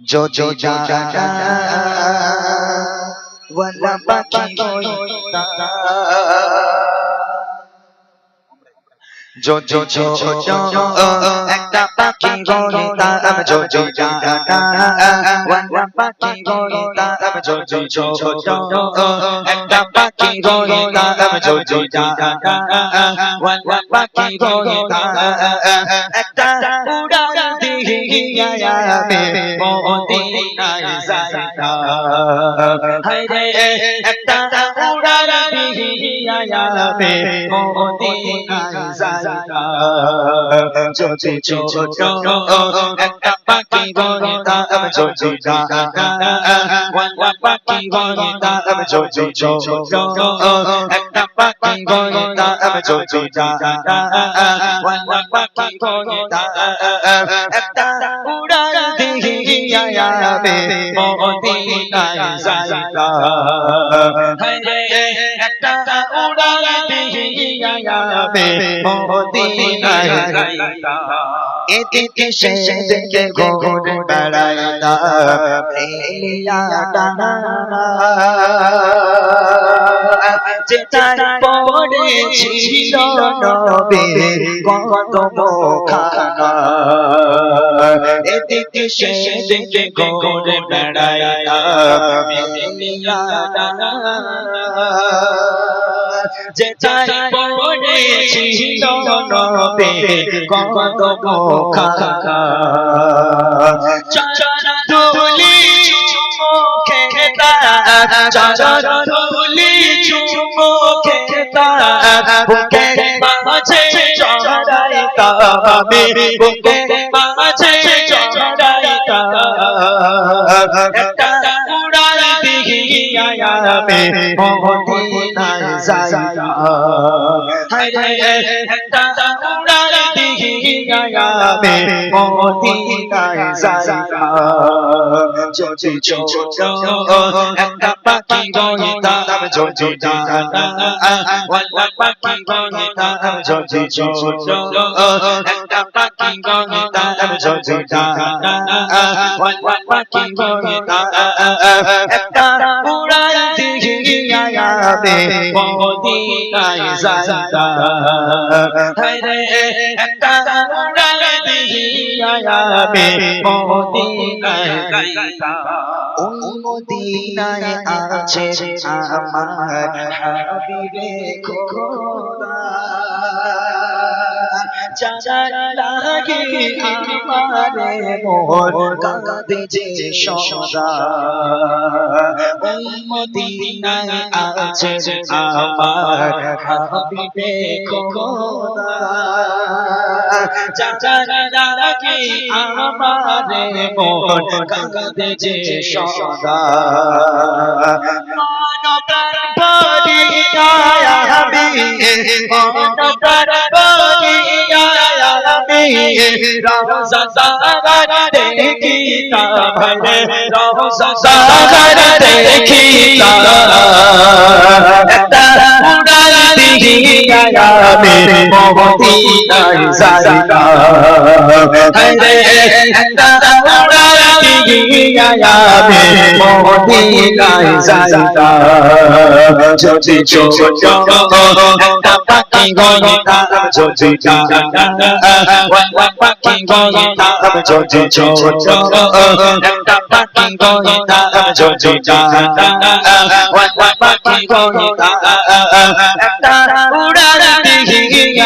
जो जो जाना वाला बाकी होता जो जो जो जो একটা পাখি গলিতাম जो जो जाना वाला बाकी গলিতাম जो जो जो जो একটা পাখি গলিতাম जो जो जाना वाला বাকি গলিতাম একটা উড়ান দিয়া যাবে মদিনায় যাইতা হায়রে একটা উড়ান দিয়া মদিনায় যাইতা যদি ছোট একটা পাখি বলতাম যদি জানা ওয়ালা পাখি বলতাম যদি ছোট একটা পাখি বলতাম যদি জানা ওয়ালা পাখি বলতাম একটা উড়ান দিয়া যাবে মদিনায় যাইতা হায়রে একটা যাবে মদিনায় এদিকে সেদিকে ঘুরে বেড়াইতা মেলিয়া ডানা যেটার পরে ছিল নবীর কদম খানা এদিকে সেদিকে ঘুরে বেড়াইতা মেলিয়া ডানা যেটার পরে ছিল নবীর কদম খানা চরণ ধুলি চুমুকে চরণ ধুলি চুমুকে বুকে মাঝে চড়াইতা আমি বুকে চড়াইতা একটা উড়াল দিহিয়া আমি মদিনায় যাইতা একটা উড়াল দিহিয়া আমি ছোট একটা পাখি গইতাম যদি পাখি গইতাম যদি একটা পাখি গইতাম যদি পাখি গইতাম একটা যাবে মদিনায় যাইতা হায়রে একটা উড়াল দিয়া যাবে মদিনায় যাইতা ওই মদিনায় আছে আমার হাবিবে খোদা যারা লাগে আমারে মোর কাঁদে যে আমার হাবিবে খোদা। যারা লাগে আমারে মোর কাঁদে যে সদা। বড়িয়া আমি মনটার বড়িয়া একটা উড়াল দিয়া আমি মদিনায় হরে একটা মদিনায় যাইতা। যদি ছোট একটা পাখি গইতাম যদি পাখি গইতাম যদি ছোট একটা পাখি গইতাম যদি পাখি গইতাম একটা উড়াল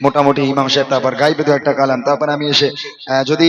মোটামুটি ইমাম সাহেব তারপর গাইবে দু একটা কালাম। তারপর আমি এসে যদি